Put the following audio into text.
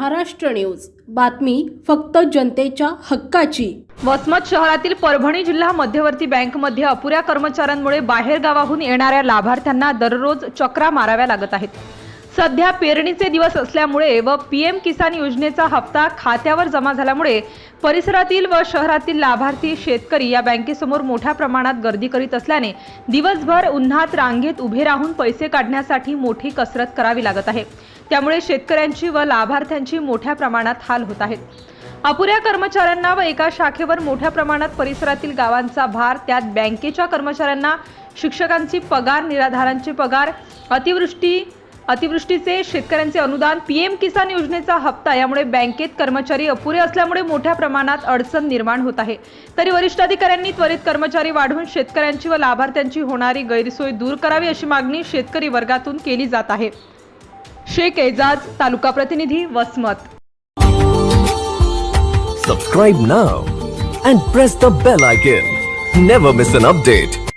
Maharashtra news. बातमी फक्त जनतेच्या हक्काची. वसमत शहरातील परभणी जिल्हा मध्यवर्ती बँकमध्ये अपुऱ्या कर्मचाऱ्यांमुळे बाहेर गावाहून येणाऱ्या लाभार्थ्यांना दररोज चक्रा माराव्या लागत आहेत. सध्या पेरणीचे दिवस असल्यामुळे व पीएम किसान योजनेचा हप्ता खात्यावर जमा झाल्यामुळे परिसरातील व शहरातील लाभार्थी शेतकरी या बँकेसमोर मोठ्या प्रमाणात गर्दी करीत असल्याने दिवसभर उन्हात रांगेत उभे राहून पैसे काढण्यासाठी मोठी कसरत करावी लागत आहे. त्यामुळे शेतकऱ्यांची व लाभार्थ्यांची मोठ्या प्रमाणात हाल होत आहेत. अपुऱ्या कर्मचाऱ्यांना व एका शाखेवर मोठ्या प्रमाणात परिसरातील गावांचा भार त्यात बँकेच्या कर्मचाऱ्यांना शिक्षकांची पगार निराधारांचे पगार अतिवृष्टी अतिवृष्टीचे शेतकऱ्यांचे अनुदान पीएम किसान योजनेचा हप्ता यामुळे बँकेत कर्मचारी अपुरे असल्यामुळे मोठ्या प्रमाणात अडचण निर्माण होत आहे. तरी वरिष्ठ अधिकाऱ्यांनी त्वरित कर्मचारी वाढवून शेतकऱ्यांची व लाभार्थ्यांची होणारी गैरसोय दूर करावी अशी मागणी शेतकरी वर्गातून केली जात आहे. शेख एजाज तालुका प्रतिनिधी Vasmat Subscribe now and press the bell icon. Never miss an update.